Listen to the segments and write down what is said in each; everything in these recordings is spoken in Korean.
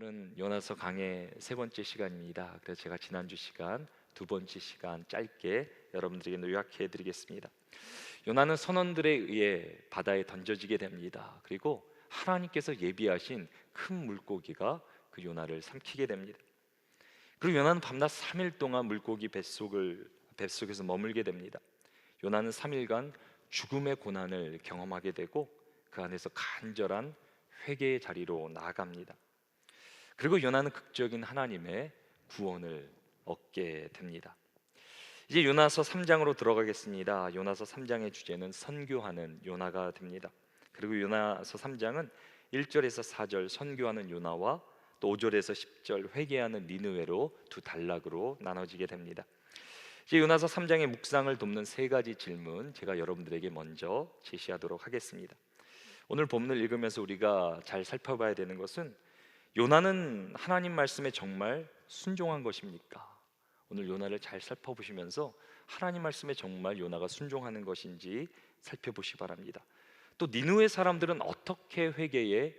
오늘은 요나서 강의 세 번째 시간입니다. 그래서 제가 지난주 시간 두 번째 시간 짧게 여러분들에게 요약해 드리겠습니다. 요나는 선원들에 의해 바다에 던져지게 됩니다. 그리고 하나님께서 예비하신 큰 물고기가 그 요나를 삼키게 됩니다. 그리고 요나는 밤낮 3일 동안 물고기 뱃속을 뱃속에서 머물게 됩니다. 요나는 3일간 죽음의 고난을 경험하게 되고 그 안에서 간절한 회개의 자리로 나아갑니다. 그리고 요나는 극적인 하나님의 구원을 얻게 됩니다. 이제 요나서 3장으로 들어가겠습니다. 요나서 3장의 주제는 선교하는 요나가 됩니다. 그리고 요나서 3장은 1절에서 4절 선교하는 요나와 또 5절에서 10절 회개하는 니느웨로 두 단락으로 나눠지게 됩니다. 이제 요나서 3장의 묵상을 돕는 세 가지 질문 제가 여러분들에게 먼저 제시하도록 하겠습니다. 오늘 본문을 읽으면서 우리가 잘 살펴봐야 되는 것은 요나는 하나님 말씀에 정말 순종한 것입니까? 오늘 요나를 잘 살펴보시면서 하나님 말씀에 정말 요나가 순종하는 것인지 살펴보시 바랍니다. 또 니누의 사람들은 어떻게 회개에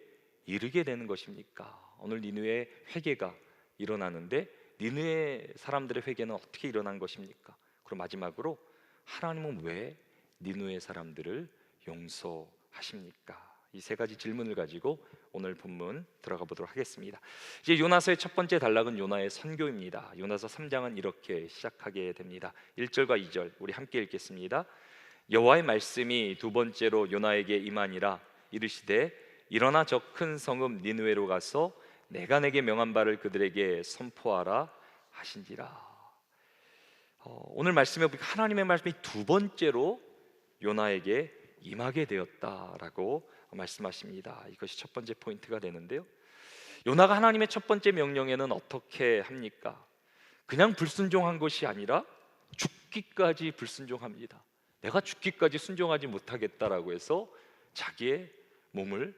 이르게 되는 것입니까? 오늘 니누의 회개가 일어나는데 니누의 사람들의 회개는 어떻게 일어난 것입니까? 그리고 마지막으로 하나님은 왜 니누의 사람들을 용서하십니까? 이 세 가지 질문을 가지고 오늘 본문 들어가 보도록 하겠습니다. 이제 요나서의 첫 번째 단락은 요나의 선교입니다. 요나서 3장은 이렇게 시작하게 됩니다. 1절과 2절 우리 함께 읽겠습니다. 여호와의 말씀이 두 번째로 요나에게 임하니라 이르시되 일어나 저 큰 성읍 니느웨로 가서 내가 내게 명한 바를 그들에게 선포하라 하신지라. 어, 오늘 말씀에 보니까 하나님의 말씀이 두 번째로 요나에게 임하게 되었다라고 말씀하십니다. 이것이 첫 번째 포인트가 되는데요. 요나가 하나님의 첫 번째 명령에는 어떻게 합니까? 그냥 불순종한 것이 아니라 죽기까지 불순종합니다. 내가 죽기까지 순종하지 못하겠다라고 해서 자기의 몸을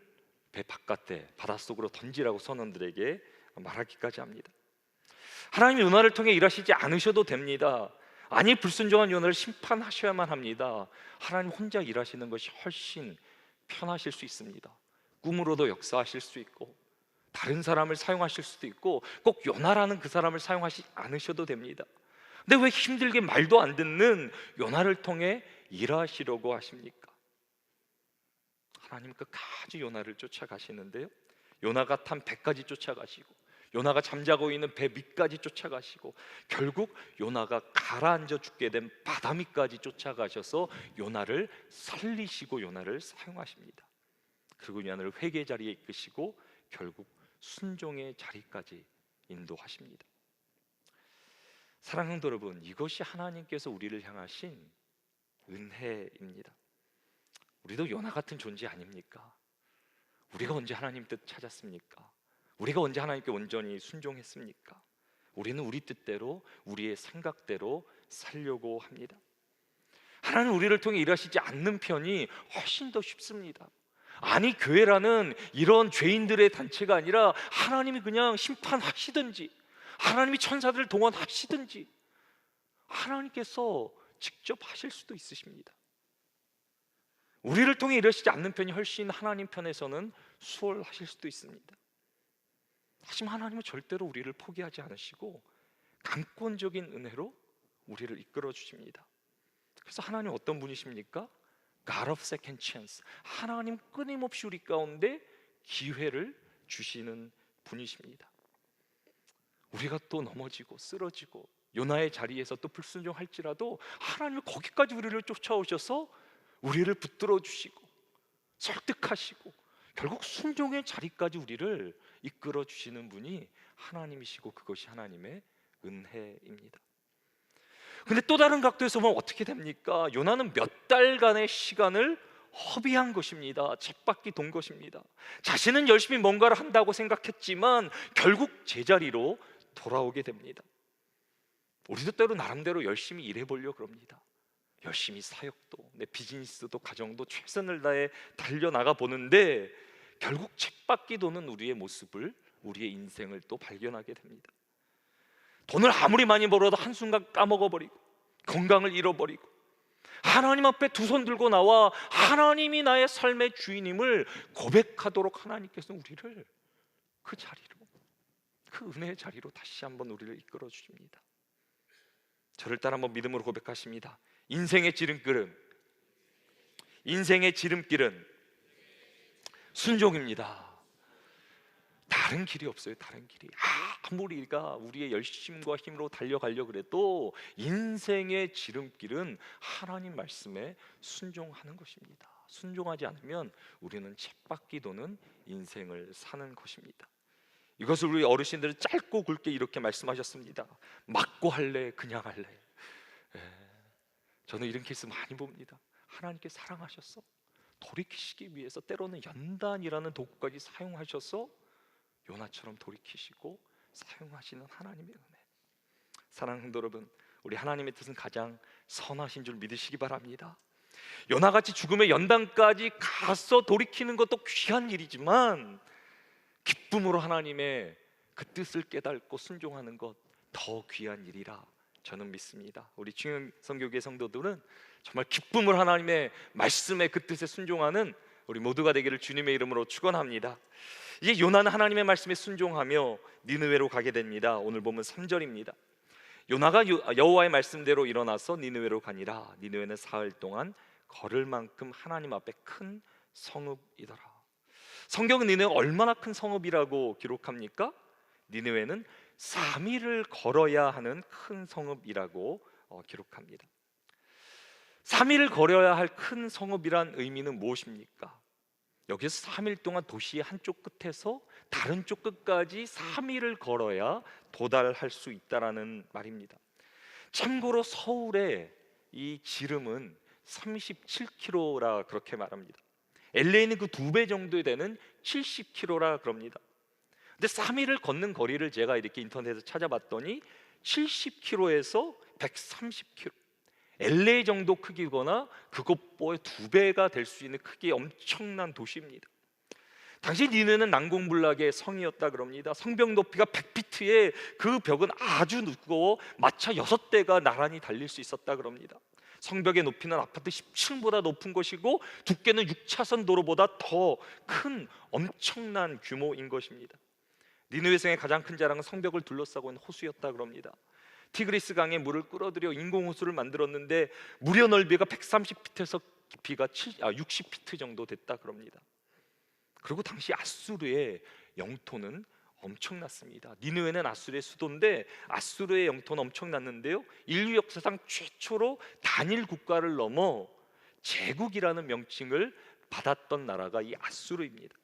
배 바깥에 바닷속으로 던지라고 선원들에게 말하기까지 합니다. 하나님이 요나를 통해 일하시지 않으셔도 됩니다. 아니 불순종한 요나를 심판하셔야만 합니다. 하나님 혼자 일하시는 것이 훨씬 편하실 수 있습니다. 꿈으로도 역사하실 수 있고 다른 사람을 사용하실 수도 있고 꼭 요나라는 그 사람을 사용하지 않으셔도 됩니다. 근데 왜 힘들게 말도 안 듣는 요나를 통해 일하시려고 하십니까? 하나님 끝까지 요나를 쫓아가시는데요. 요나가 탄 배까지 쫓아가시고 요나가 잠자고 있는 배 밑까지 쫓아가시고 결국 요나가 가라앉아 죽게 된 바다 밑까지 쫓아가셔서 요나를 살리시고 요나를 사용하십니다. 그리고 요나를 회개 자리에 이끄시고 결국 순종의 자리까지 인도하십니다. 사랑하는 여러분, 이것이 하나님께서 우리를 향하신 은혜입니다. 우리도 요나 같은 존재 아닙니까? 우리가 언제 하나님 뜻 찾았습니까? 우리가 언제 하나님께 온전히 순종했습니까? 우리는 우리 뜻대로 우리의 생각대로 살려고 합니다. 하나님 우리를 통해 일하시지 않는 편이 훨씬 더 쉽습니다. 아니 교회라는 이런 죄인들의 단체가 아니라 하나님이 그냥 심판하시든지 하나님이 천사들을 동원하시든지 하나님께서 직접 하실 수도 있으십니다. 우리를 통해 일하시지 않는 편이 훨씬 하나님 편에서는 수월하실 수도 있습니다. 하지만 하나님은 절대로 우리를 포기하지 않으시고 강권적인 은혜로 우리를 이끌어 주십니다. 그래서 하나님 어떤 분이십니까? God of second chance. 하나님 끊임없이 우리 가운데 기회를 주시는 분이십니다. 우리가 또 넘어지고 쓰러지고 요나의 자리에서 또 불순종할지라도 하나님은 거기까지 우리를 쫓아오셔서 우리를 붙들어 주시고 설득하시고 결국 순종의 자리까지 우리를 이끌어 주시는 분이 하나님이시고 그것이 하나님의 은혜입니다. 근데 또 다른 각도에서 보면 어떻게 됩니까? 요나는 몇 달간의 시간을 허비한 것입니다. 쳇바퀴 돈 것입니다. 자신은 열심히 뭔가를 한다고 생각했지만 결국 제자리로 돌아오게 됩니다. 우리도 때로 나름대로 열심히 일해 보려 그럽니다. 열심히 사역도 내 비즈니스도 가정도 최선을 다해 달려 나가 보는데 결국 책받기 도는 우리의 모습을 우리의 인생을 또 발견하게 됩니다. 돈을 아무리 많이 벌어도 한순간 까먹어 버리고 건강을 잃어버리고 하나님 앞에 두 손 들고 나와 하나님이 나의 삶의 주인임을 고백하도록 하나님께서 우리를 그 자리로 그 은혜의 자리로 다시 한번 우리를 이끌어 주십니다. 저를 따라 한번 믿음으로 고백하십니다. 인생의 지름길은 인생의 지름길은 순종입니다. 다른 길이 없어요. 다른 길이. 아무리 우리가 우리의 열심과 힘으로 달려가려 그래도 인생의 지름길은 하나님 말씀에 순종하는 것입니다. 순종하지 않으면 우리는 쳇바퀴 도는 인생을 사는 것입니다. 이것을 우리 어르신들은 짧고 굵게 이렇게 말씀하셨습니다. 맞고 할래, 그냥 할래. 예, 저는 이런 케이스 많이 봅니다. 하나님께 사랑하셨어. 돌이키시기 위해서 때로는 연단이라는 도구까지 사용하셔서 요나처럼 돌이키시고 사용하시는 하나님의 은혜. 사랑하는 성도 여러분, 우리 하나님의 뜻은 가장 선하신 줄 믿으시기 바랍니다. 요나같이 죽음의 연단까지 가서 돌이키는 것도 귀한 일이지만 기쁨으로 하나님의 그 뜻을 깨닫고 순종하는 것 더 귀한 일이라 저는 믿습니다. 우리 중영 성교계 성도들은 정말 기쁨을 하나님의 말씀에 그 뜻에 순종하는 우리 모두가 되기를 주님의 이름으로 축원합니다. 이제 요나는 하나님의 말씀에 순종하며 니느웨로 가게 됩니다. 오늘 보면 3절입니다. 요나가 요- 여호와의 말씀대로 일어나서 니느웨로 가니라. 니느웨는 사흘 동안 걸을 만큼 하나님 앞에 큰 성읍이더라. 성경은 니느웨가 얼마나 큰 성읍이라고 기록합니까? 니느웨는 3일을 걸어야 하는 큰 성읍이라고 어, 기록합니다. 3일을 걸어야 할 큰 성읍이란 의미는 무엇입니까? 여기서 3일 동안 도시의 한쪽 끝에서 다른 쪽 끝까지 3일을 걸어야 도달할 수 있다라는 말입니다. 참고로 서울의 이 지름은 37km라 그렇게 말합니다. LA는 그 두 배 정도 되는 70km라 그럽니다. 근데 3일을 걷는 거리를 제가 이렇게 인터넷에서 찾아봤더니 70km에서 130km. LA 정도 크기거나 그것보다 두 배가 될 수 있는 크기의 엄청난 도시입니다. 당시 니네는 난공불락의 성이었다 그럽니다. 성벽 높이가 100피트에 그 벽은 아주 두꺼워 마차 여섯 대가 나란히 달릴 수 있었다 그럽니다. 성벽의 높이는 아파트 10층보다 높은 것이고 두께는 6차선 도로보다 더 큰 엄청난 규모인 것입니다. 니느웨 성의 가장 큰 자랑은 성벽을 둘러싸고 있는 호수였다 그럽니다. 티그리스 강에 물을 끌어들여 인공 호수를 만들었는데 무려 넓이가 130피트에서 깊이가 7, 아, 60피트 정도 됐다 그럽니다. 그리고 당시 아수르의 영토는 엄청났습니다. 니느웨는 아수르의 수도인데 아수르의 영토는 엄청났는데요. 인류 역사상 최초로 단일 국가를 넘어 제국이라는 명칭을 받았던 나라가 이 아수르입니다.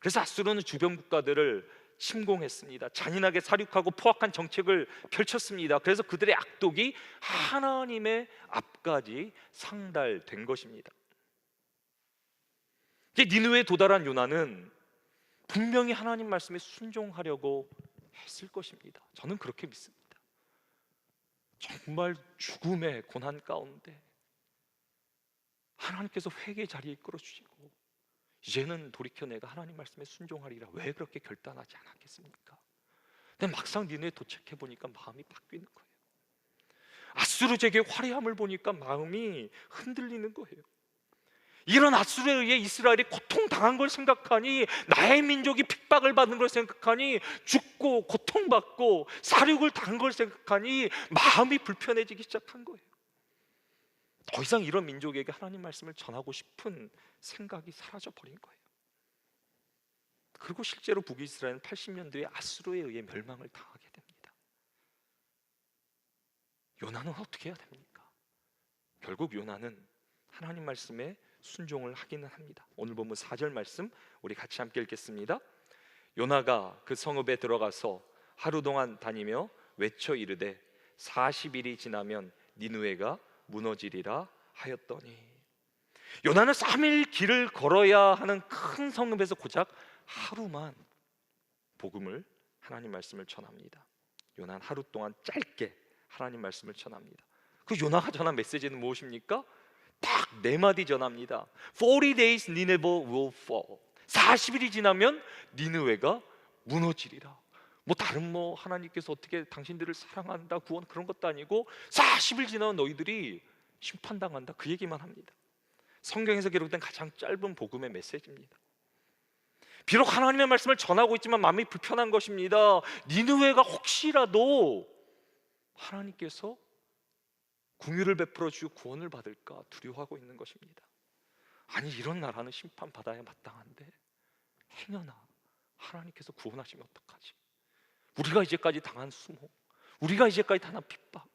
그래서 아수르는 주변 국가들을 침공했습니다. 잔인하게 사륙하고 포악한 정책을 펼쳤습니다. 그래서 그들의 악독이 하나님의 앞까지 상달된 것입니다. 이제 니느웨에 도달한 요나는 분명히 하나님 말씀에 순종하려고 했을 것입니다. 저는 그렇게 믿습니다. 정말 죽음의 고난 가운데 하나님께서 회개 자리에 이끌어 주시고 이제는 돌이켜 내가 하나님 말씀에 순종하리라 왜 그렇게 결단하지 않았겠습니까? 근데 막상 니네에 도착해 보니까 마음이 바뀌는 거예요. 아수르 제게 화려함을 보니까 마음이 흔들리는 거예요. 이런 아수르에 의해 이스라엘이 고통당한 걸 생각하니 나의 민족이 핍박을 받는 걸 생각하니 죽고 고통받고 사륙을 당한 걸 생각하니 마음이 불편해지기 시작한 거예요. 더 이상 이런 민족에게 하나님 말씀을 전하고 싶은 생각이 사라져 버린 거예요. 그리고 실제로 북이스라엘은 80년도에 아수르에 의해 멸망을 당하게 됩니다. 요나는 어떻게 해야 됩니까? 결국 요나는 하나님 말씀에 순종을 하기는 합니다. 오늘 보면 4절 말씀 우리 같이 함께 읽겠습니다. 요나가 그 성읍에 들어가서 하루 동안 다니며 외쳐 이르되 40일이 지나면 니누에가 무너지리라 하였더니 요나는 3일 길을 걸어야 하는 큰 성읍에서 고작 하루만 복음을 하나님 말씀을 전합니다. 요나는 하루 동안 짧게 하나님 말씀을 전합니다. 그 요나가 전한 메시지는 무엇입니까? 딱 네 마디 전합니다. 40 days Nineveh will fall. 40일이 지나면 니느웨가 무너지리라. 뭐 다른 뭐 하나님께서 어떻게 당신들을 사랑한다 구원 그런 것도 아니고 40일 지나면 너희들이 심판당한다 그 얘기만 합니다. 성경에서 기록된 가장 짧은 복음의 메시지입니다. 비록 하나님의 말씀을 전하고 있지만 마음이 불편한 것입니다. 니느웨가 혹시라도 하나님께서 궁유를 베풀어 주고 구원을 받을까 두려워하고 있는 것입니다. 아니 이런 나라는 심판 받아야 마땅한데 행여나 하나님께서 구원하시면 어떡하지? 우리가 이제까지 당한 수모, 우리가 이제까지 당한 핍박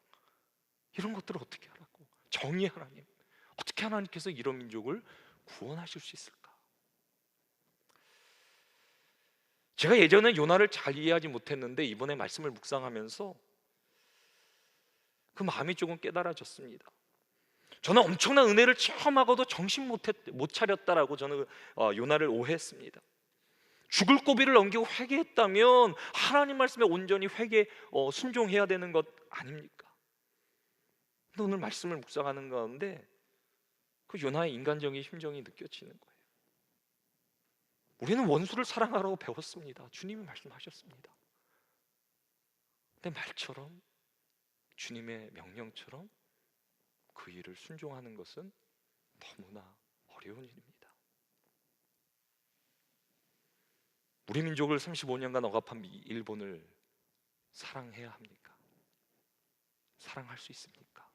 이런 것들을 어떻게 하라고? 정의 하나님, 어떻게 하나님께서 이런 민족을 구원하실 수 있을까? 제가 예전에 요나를 잘 이해하지 못했는데 이번에 말씀을 묵상하면서 그 마음이 조금 깨달아졌습니다. 저는 엄청난 은혜를 체험하고도 정신 못, 했, 못 차렸다라고 저는 어, 요나를 오해했습니다. 죽을 고비를 넘기고 회개했다면 하나님 말씀에 온전히 회개 어, 순종해야 되는 것 아닙니까? 오늘 말씀을 묵상하는 가운데 그 요나의 인간적인 심정이 느껴지는 거예요. 우리는 원수를 사랑하라고 배웠습니다. 주님이 말씀하셨습니다. 근데 말처럼 주님의 명령처럼 그 일을 순종하는 것은 너무나 어려운 일입니다. 우리 민족을 35년간 억압한 미- 일본을 사랑해야 합니까? 사랑할 수 있습니까?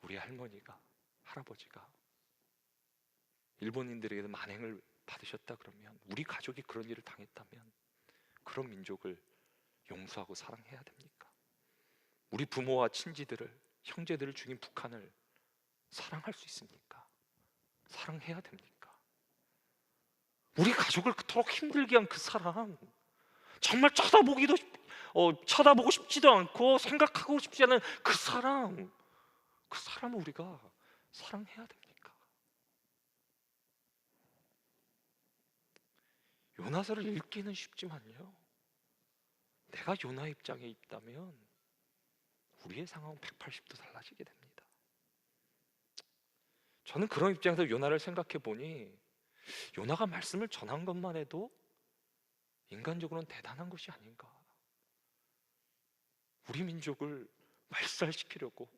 우리 할머니가 할아버지가 일본인들에게 만행을 받으셨다 그러면 우리 가족이 그런 일을 당했다면 그런 민족을 용서하고 사랑해야 됩니까? 우리 부모와 친지들을 형제들을 죽인 북한을 사랑할 수 있습니까? 사랑해야 됩니까? 우리 가족을 그토록 힘들게 한 그 사람 정말 쳐다보기도 싶- 어, 쳐다보고 싶지도 않고 생각하고 싶지 않은 그 사람 그 사람을 우리가 사랑해야 됩니까? 요나서를 읽기는 쉽지만요. 내가 요나 입장에 있다면 우리의 상황은 180도 달라지게 됩니다. 저는 그런 입장에서 요나를 생각해 보니 요나가 말씀을 전한 것만 해도 인간적으로는 대단한 것이 아닌가. 우리 민족을 말살시키려고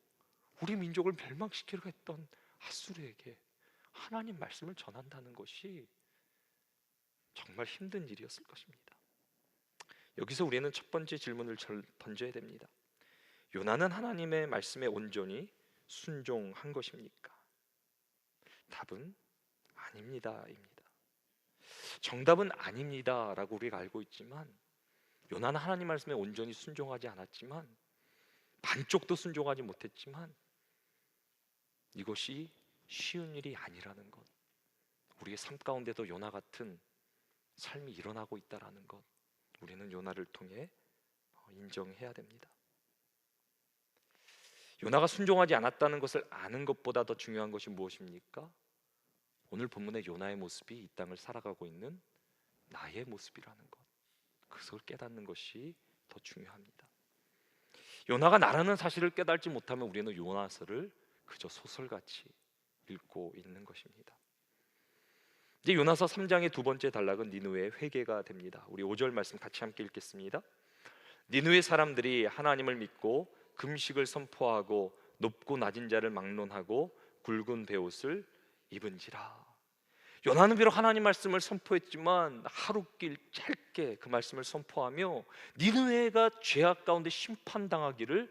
우리 민족을 멸망시키려고 했던 아수르에게 하나님 말씀을 전한다는 것이 정말 힘든 일이었을 것입니다. 여기서 우리는 첫 번째 질문을 절- 던져야 됩니다. 요나는 하나님의 말씀에 온전히 순종한 것입니까? 답은 아닙니다입니다. 정답은 아닙니다라고 우리가 알고 있지만 요나는 하나님 말씀에 온전히 순종하지 않았지만 반쪽도 순종하지 못했지만 이것이 쉬운 일이 아니라는 것 우리의 삶 가운데도 요나 같은 삶이 일어나고 있다라는 것 우리는 요나를 통해 어, 인정해야 됩니다. 요나가 순종하지 않았다는 것을 아는 것보다 더 중요한 것이 무엇입니까? 오늘 본문의 요나의 모습이 이 땅을 살아가고 있는 나의 모습이라는 것. 그것을 깨닫는 것이 더 중요합니다. 요나가 나라는 사실을 깨닫지 못하면 우리는 요나서를 그저 소설같이 읽고 있는 것입니다. 이제 요나서 3장의 두 번째 단락은 니누의 회개가 됩니다. 우리 5절 말씀 같이 함께 읽겠습니다. 니누의 사람들이 하나님을 믿고 금식을 선포하고 높고 낮은 자를 막론하고 굵은 베옷을 입은지라. 요나는 비록 하나님 말씀을 선포했지만 하루길 짧게 그 말씀을 선포하며 니느웨가 죄악 가운데 심판당하기를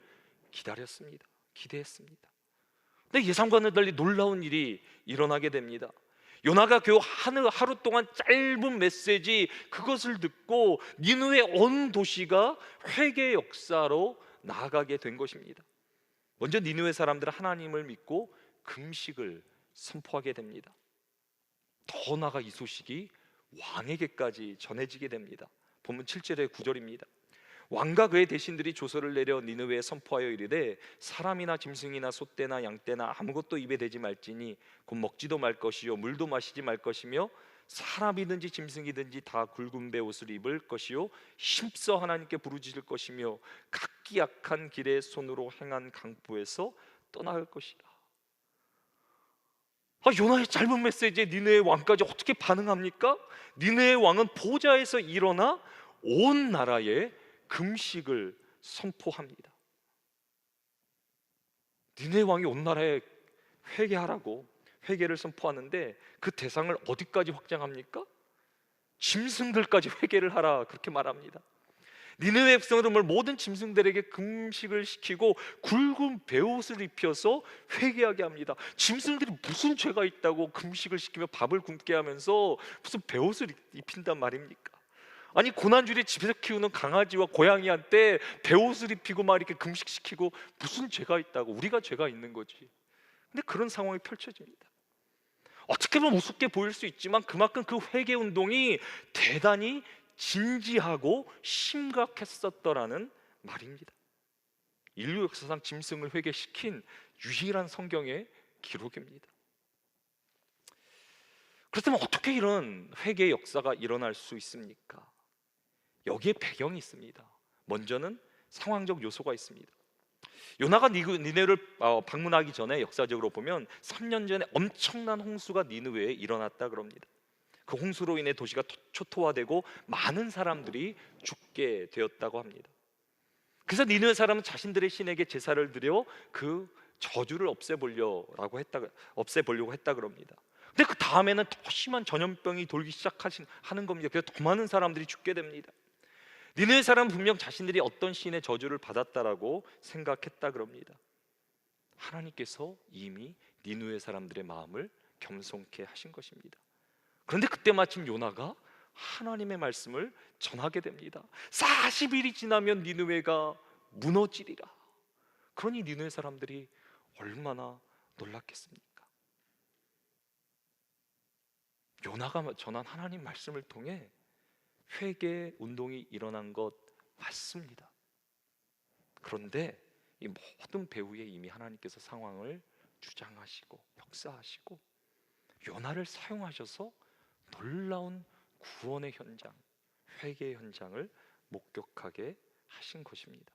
기다렸습니다. 기대했습니다. 근데 예상과는 달리 놀라운 일이 일어나게 됩니다. 요나가 그 하루, 하루 동안 짧은 메시지 그것을 듣고 니누의 온 도시가 회개 역사로 나아가게 된 것입니다. 먼저 니누의 사람들은 하나님을 믿고 금식을 선포하게 됩니다. 더 나아가 이 소식이 왕에게까지 전해지게 됩니다. 본문 7절의 9절입니다. 왕과 그의 대신들이 조서를 내려 니느웨에 선포하여 이르되 사람이나 짐승이나 소떼나 양떼나 아무것도 입에 대지 말지니 곧 먹지도 말 것이요 물도 마시지 말 것이며 사람이든지 짐승이든지 다 굵은 배 옷을 입을 것이요 힘써 하나님께 부르짖을 것이며 각기 약한 길에 손으로 행한 강포에서 떠나갈 것이라. 아, 요나의 짧은 메시지에 니네의 왕까지 어떻게 반응합니까? 니네의 왕은 보좌에서 일어나 온 나라에 금식을 선포합니다. 니네 왕이 온 나라에 회개하라고 회개를 선포하는데 그 대상을 어디까지 확장합니까? 짐승들까지 회개를 하라 그렇게 말합니다. 니느웨 백성들은 모든 짐승들에게 금식을 시키고 굵은 베옷을 입혀서 회개하게 합니다. 짐승들이 무슨 죄가 있다고 금식을 시키며 밥을 굶게 하면서 무슨 베옷을 입힌단 말입니까? 아니 고난주일에 집에서 키우는 강아지와 고양이한테 베옷을 입히고 막 이렇게 금식시키고 무슨 죄가 있다고 우리가 죄가 있는 거지. 근데 그런 상황이 펼쳐집니다. 어떻게 보면 우습게 보일 수 있지만 그만큼 그 회개 운동이 대단히 진지하고 심각했었더라는 말입니다. 인류 역사상 짐승을 회개시킨 유일한 성경의 기록입니다. 그렇다면 어떻게 이런 회개 역사가 일어날 수 있습니까? 여기에 배경이 있습니다. 먼저는 상황적 요소가 있습니다. 요나가 니네를 어, 방문하기 전에 역사적으로 보면 3년 전에 엄청난 홍수가 니느웨에 일어났다 그럽니다. 그 홍수로 인해 도시가 토- 초토화되고 많은 사람들이 죽게 되었다고 합니다. 그래서 니느웨 사람은 자신들의 신에게 제사를 드려 그 저주를 없애보려고 했다 없애보려고 했다 그럽니다. 근데 그 다음에는 더 심한 전염병이 돌기 시작하는 겁니다. 그래서 더 많은 사람들이 죽게 됩니다. 니네 사람 분명 자신들이 어떤 신의 저주를 받았다라고 생각했다 그럽니다. 하나님께서 이미 니누의 사람들의 마음을 겸손케 하신 것입니다. 그런데 그때 마침 요나가 하나님의 말씀을 전하게 됩니다. 40일이 지나면 니누웨가 무너지리라. 그러니 니누의 사람들이 얼마나 놀랐겠습니까? 요나가 전한 하나님 말씀을 통해 회개 운동이 일어난 것 맞습니다. 그런데 이 모든 배후에 이미 하나님께서 상황을 주장하시고 역사하시고 요나를 사용하셔서 놀라운 구원의 현장, 회개의 현장을 목격하게 하신 것입니다.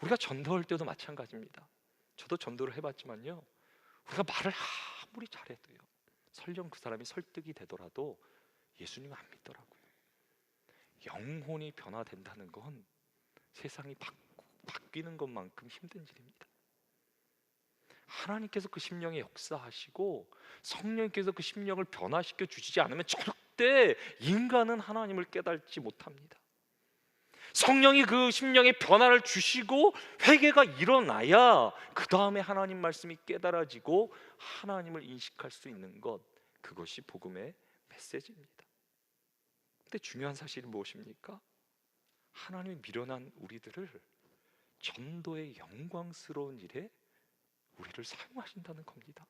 우리가 전도할 때도 마찬가지입니다. 저도 전도를 해봤지만요, 우리가 말을 아무리 잘해도요, 설령 그 사람이 설득이 되더라도 예수님 안 믿더라고요. 영혼이 변화된다는 건 세상이 바, 바뀌는 것만큼 힘든 일입니다. 하나님께서 그 심령에 역사하시고 성령께서 그 심령을 변화시켜 주시지 않으면 절대 인간은 하나님을 깨닫지 못합니다. 성령이 그 심령에 변화를 주시고 회개가 일어나야 그 다음에 하나님 말씀이 깨달아지고 하나님을 인식할 수 있는 것 그것이 복음의 메시지입니다. 근데 중요한 사실이 무엇입니까? 하나님이 미련한 우리들을 전도의 영광스러운 일에 우리를 사용하신다는 겁니다.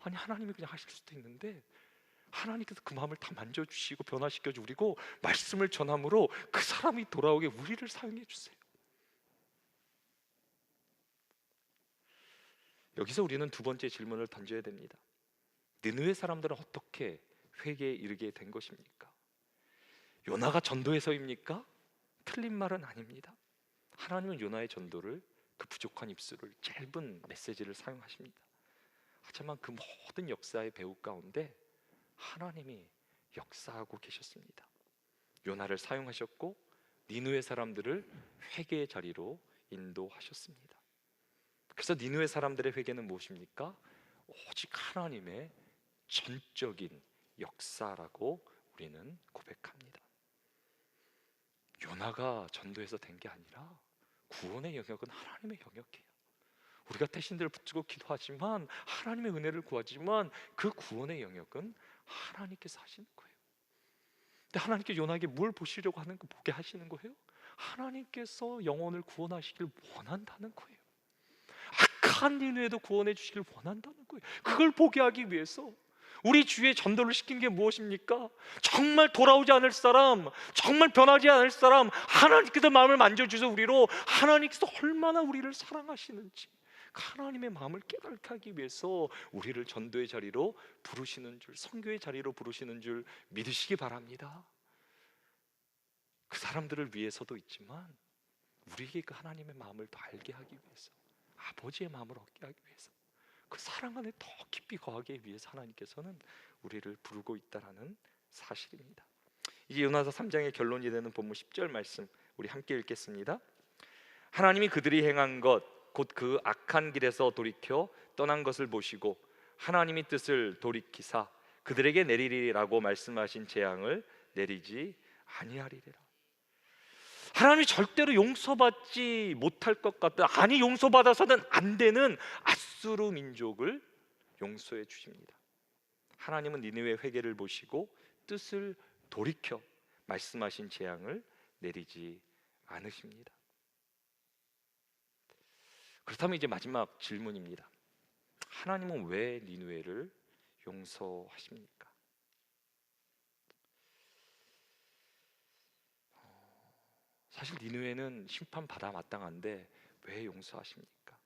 아니 하나님이 그냥 하실 수도 있는데 하나님께서 그 마음을 다 만져주시고 변화시켜 주리고 말씀을 전함으로 그 사람이 돌아오게 우리를 사용해 주세요. 여기서 우리는 두 번째 질문을 던져야 됩니다. 느느의 사람들은 어떻게 회개에 이르게 된 것입니까? 요나가 전도해서입니까? 틀린 말은 아닙니다. 하나님은 요나의 전도를 그 부족한 입술을 짧은 메시지를 사용하십니다. 하지만 그 모든 역사의 배후 가운데 하나님이 역사하고 계셨습니다. 요나를 사용하셨고 니누의 사람들을 회개의 자리로 인도하셨습니다. 그래서 니누의 사람들의 회개는 무엇입니까? 오직 하나님의 전적인 역사라고 우리는 고백합니다. 요나가 전도해서 된 게 아니라 구원의 영역은 하나님의 영역이에요. 우리가 태신들을 붙들고 기도하지만 하나님의 은혜를 구하지만 그 구원의 영역은 하나님께서 하시는 거예요. 근데 하나님께 요나에게 뭘 보시려고 하는 거 보게 하시는 거예요? 하나님께서 영혼을 구원하시길 원한다는 거예요. 악한 인후에도 구원해 주시길 원한다는 거예요. 그걸 보게 하기 위해서 우리 주위에 전도를 시킨 게 무엇입니까? 정말 돌아오지 않을 사람, 정말 변하지 않을 사람, 하나님께서 마음을 만져주셔서 우리로 하나님께서 얼마나 우리를 사랑하시는지 하나님의 마음을 깨닫게 하기 위해서 우리를 전도의 자리로 부르시는 줄, 선교의 자리로 부르시는 줄 믿으시기 바랍니다. 그 사람들을 위해서도 있지만 우리에게 그 하나님의 마음을 더 알게 하기 위해서, 아버지의 마음을 얻게 하기 위해서, 그 사랑 안에 더 깊이 거하기 위해서 하나님께서는 우리를 부르고 있다라는 사실입니다. 이제 요나서 3장의 결론이 되는 본문 10절 말씀 우리 함께 읽겠습니다. 하나님이 그들이 행한 것 곧 그 악한 길에서 돌이켜 떠난 것을 보시고 하나님이 뜻을 돌이키사 그들에게 내리리라고 말씀하신 재앙을 내리지 아니하리라. 하나님이 절대로 용서받지 못할 것 같다. 아니 용서받아서는 안 되는 아수르 민족을 용서해 주십니다. 하나님은 니느웨 회개를 보시고 뜻을 돌이켜 말씀하신 재앙을 내리지 않으십니다. 그렇다면 이제 마지막 질문입니다. 하나님은 왜 니느웨를 용서하십니까? 사실 니느웨는 심판 받아 마땅한데 왜 용서하십니까?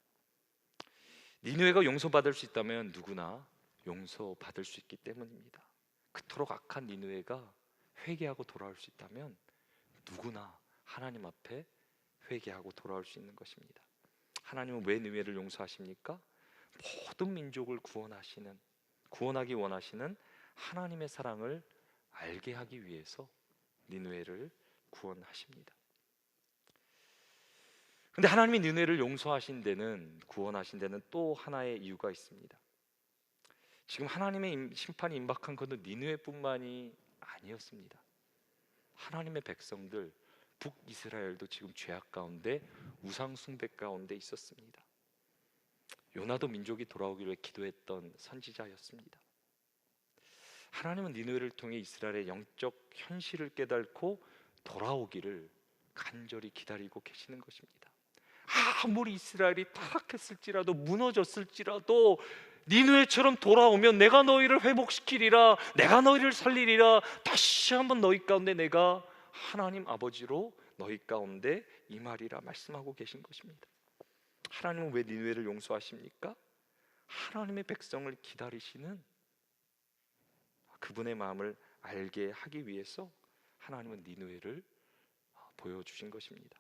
니느웨가 용서받을 수 있다면 누구나 용서받을 수 있기 때문입니다. 그토록 악한 니느웨가 회개하고 돌아올 수 있다면 누구나 하나님 앞에 회개하고 돌아올 수 있는 것입니다. 하나님은 왜 니느웨를 용서하십니까? 모든 민족을 구원하시는 구원하기 원하시는 하나님의 사랑을 알게 하기 위해서 니느웨를 구원하십니다. 근데 하나님이 니느웨를 용서하신 데는 구원하신 데는 또 하나의 이유가 있습니다. 지금 하나님의 임- 심판이 임박한 것은 니느웨뿐만이 아니었습니다. 하나님의 백성들 북이스라엘도 지금 죄악 가운데 우상 숭배 가운데 있었습니다. 요나도 민족이 돌아오기를 기도했던 선지자였습니다. 하나님은 니느웨를 통해 이스라엘의 영적 현실을 깨닫고 돌아오기를 간절히 기다리고 계시는 것입니다. 아무리 이스라엘이 타락했을지라도 무너졌을지라도 니느웨처럼 돌아오면 내가 너희를 회복시키리라 내가 너희를 살리리라 다시 한번 너희 가운데 내가 하나님 아버지로 너희 가운데 임하리라 말씀하고 계신 것입니다. 하나님은 왜 니느웨를 용서하십니까? 하나님의 백성을 기다리시는 그분의 마음을 알게 하기 위해서 하나님은 니느웨를 보여주신 것입니다.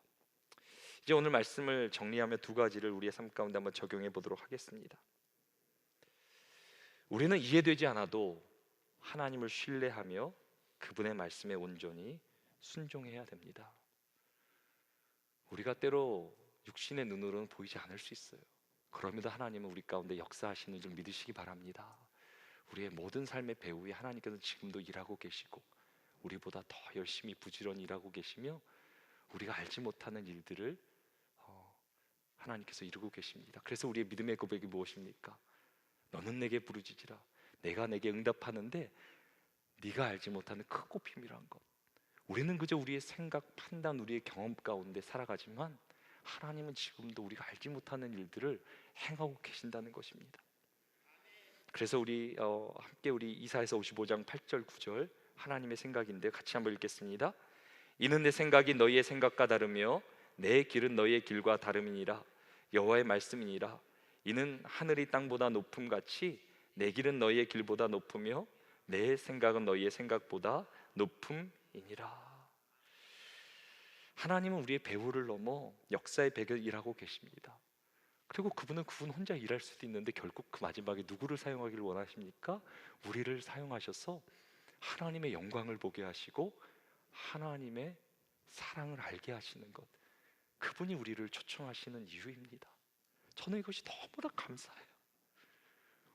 이제 오늘 말씀을 정리하며 두 가지를 우리의 삶 가운데 한번 적용해 보도록 하겠습니다. 우리는 이해되지 않아도 하나님을 신뢰하며 그분의 말씀에 온전히 순종해야 됩니다. 우리가 때로 육신의 눈으로는 보이지 않을 수 있어요. 그럼에도 하나님은 우리 가운데 역사하시는 줄 믿으시기 바랍니다. 우리의 모든 삶의 배후에 하나님께서 지금도 일하고 계시고 우리보다 더 열심히 부지런히 일하고 계시며 우리가 알지 못하는 일들을 어, 하나님께서 이루고 계십니다. 그래서 우리의 믿음의 고백이 무엇입니까? 너는 내게 부르짖으라. 내가 내게 응답하는데 네가 알지 못하는 크고 비밀한 것. 우리는 그저 우리의 생각, 판단, 우리의 경험 가운데 살아가지만 하나님은 지금도 우리가 알지 못하는 일들을 행하고 계신다는 것입니다. 그래서 우리 어, 함께 우리 이사에서 55장 8절 9절 하나님의 생각인데 같이 한번 읽겠습니다. 이는 내 생각이 너희의 생각과 다르며 내 길은 너희의 길과 다름이니라 여호와의 말씀이니라 이는 하늘이 땅보다 높음 같이 내 길은 너희의 길보다 높으며 내 생각은 너희의 생각보다 높음이니라 하나님은 우리의 배후를 넘어 역사의 배경을 일하고 계십니다. 그리고 그분은 그분 혼자 일할 수도 있는데 결국 그 마지막에 누구를 사용하기를 원하십니까? 우리를 사용하셔서 하나님의 영광을 보게 하시고 하나님의 사랑을 알게 하시는 것. 그분이 우리를 초청하시는 이유입니다. 저는 이것이 너무나 감사해요.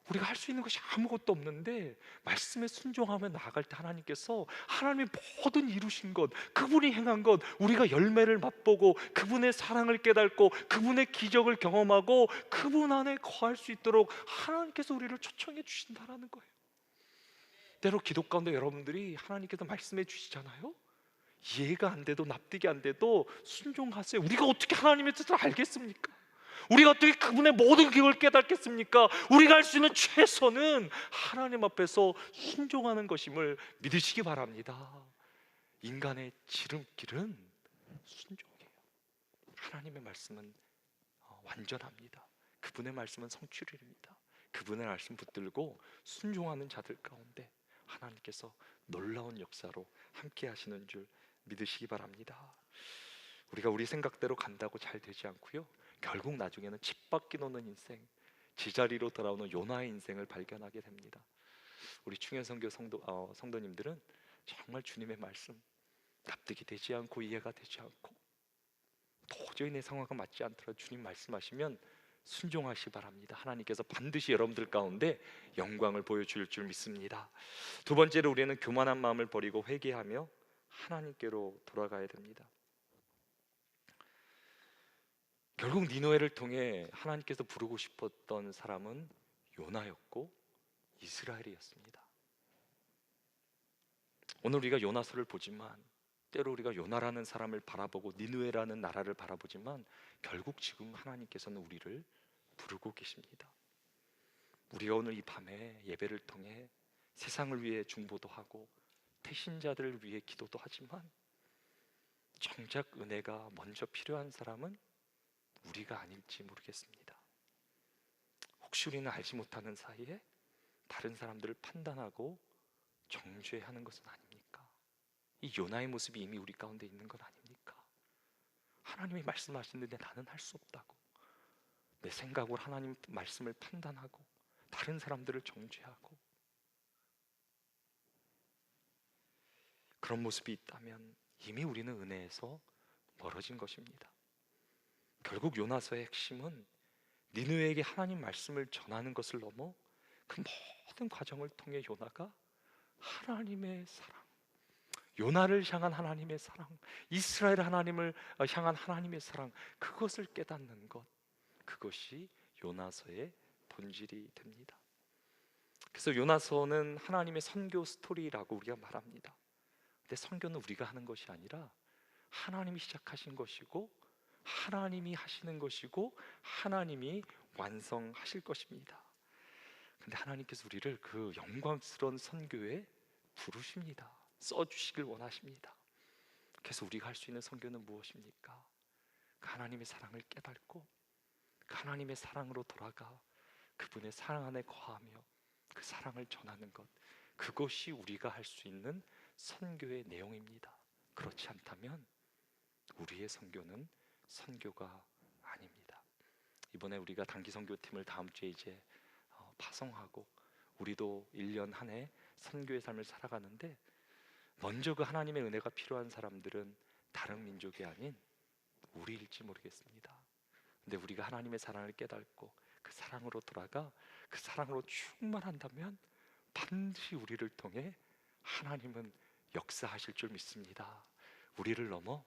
우리가 할 수 있는 것이 아무것도 없는데 말씀에 순종하며 나아갈 때 하나님께서 하나님의 모든 이루신 것, 그분이 행한 것, 우리가 열매를 맛보고 그분의 사랑을 깨닫고 그분의 기적을 경험하고 그분 안에 거할 수 있도록 하나님께서 우리를 초청해 주신다라는 거예요. 때로 기도 가운데 여러분들이 하나님께서 말씀해 주시잖아요. 이해가 안 돼도 납득이 안 돼도 순종하세요. 우리가 어떻게 하나님의 뜻을 알겠습니까? 우리가 어떻게 그분의 모든 기을 깨닫겠습니까? 우리가 할 수 있는 최선은 하나님 앞에서 순종하는 것임을 믿으시기 바랍니다. 인간의 지름길은 순종이에요. 하나님의 말씀은 어, 완전합니다. 그분의 말씀은 성취입니다. 그분의 말씀 붙들고 순종하는 자들 가운데 하나님께서 놀라운 역사로 함께 하시는 줄 믿으시기 바랍니다. 우리가 우리 생각대로 간다고 잘 되지 않고요. 결국 나중에는 칩바퀴 노는 인생, 제자리로 돌아오는 요나의 인생을 발견하게 됩니다. 우리 충현 성교 성도 어, 성도님들은 정말 주님의 말씀 납득이 되지 않고 이해가 되지 않고 도저히 내 상황과 맞지 않더라도 주님 말씀하시면 순종하시 바랍니다. 하나님께서 반드시 여러분들 가운데 영광을 보여줄 줄 믿습니다. 두 번째로 우리는 교만한 마음을 버리고 회개하며 하나님께로 돌아가야 됩니다. 결국 니노에를 통해 하나님께서 부르고 싶었던 사람은 요나였고 이스라엘이었습니다. 오늘 우리가 요나서를 보지만 때로 우리가 요나라는 사람을 바라보고 니누에라는 나라를 바라보지만 결국 지금 하나님께서는 우리를 부르고 계십니다. 우리가 오늘 이 밤에 예배를 통해 세상을 위해 중보도 하고 태신자들을 위해 기도도 하지만 정작 은혜가 먼저 필요한 사람은 우리가 아닐지 모르겠습니다. 혹시 우리는 알지 못하는 사이에 다른 사람들을 판단하고 정죄하는 것은 아닙니까? 이 요나의 모습이 이미 우리 가운데 있는 건 아닙니까? 하나님이 말씀하시는데 나는 할 수 없다고 내 생각으로 하나님 말씀을 판단하고 다른 사람들을 정죄하고 그런 모습이 있다면 이미 우리는 은혜에서 멀어진 것입니다. 결국 요나서의 핵심은 니느웨에게 하나님 말씀을 전하는 것을 넘어 그 모든 과정을 통해 요나가 하나님의 사랑, 요나를 향한 하나님의 사랑, 이스라엘 하나님을 향한 하나님의 사랑, 그것을 깨닫는 것, 그것이 요나서의 본질이 됩니다. 그래서 요나서는 하나님의 선교 스토리라고 우리가 말합니다. 근데 선교는 우리가 하는 것이 아니라 하나님이 시작하신 것이고 하나님이 하시는 것이고 하나님이 완성하실 것입니다. 근데 하나님께서 우리를 그 영광스러운 선교에 부르십니다. 써 주시길 원하십니다. 그래서 우리가 할 수 있는 선교는 무엇입니까? 그 하나님의 사랑을 깨닫고 그 하나님의 사랑으로 돌아가 그분의 사랑 안에 거하며 그 사랑을 전하는 것 그것이 우리가 할 수 있는 선교의 내용입니다. 그렇지 않다면 우리의 선교는 선교가 아닙니다. 이번에 우리가 단기 선교팀을 다음 주에 이제 어, 파송하고 우리도 1년 한 해 선교의 삶을 살아가는데 먼저 그 하나님의 은혜가 필요한 사람들은 다른 민족이 아닌 우리일지 모르겠습니다. 근데 우리가 하나님의 사랑을 깨닫고 그 사랑으로 돌아가 그 사랑으로 충만한다면 반드시 우리를 통해 하나님은 역사하실 줄 믿습니다. 우리를 넘어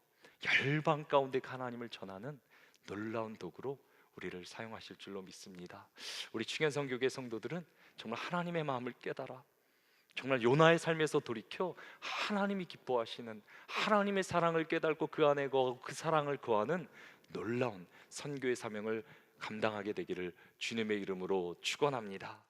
열방 가운데 그 하나님을 전하는 놀라운 도구로 우리를 사용하실 줄로 믿습니다. 우리 충현 성교계 성도들은 정말 하나님의 마음을 깨달아 정말 요나의 삶에서 돌이켜 하나님이 기뻐하시는 하나님의 사랑을 깨닫고 그 안에 거하고 그 사랑을 거하는 놀라운 선교의 사명을 감당하게 되기를 주님의 이름으로 축원합니다.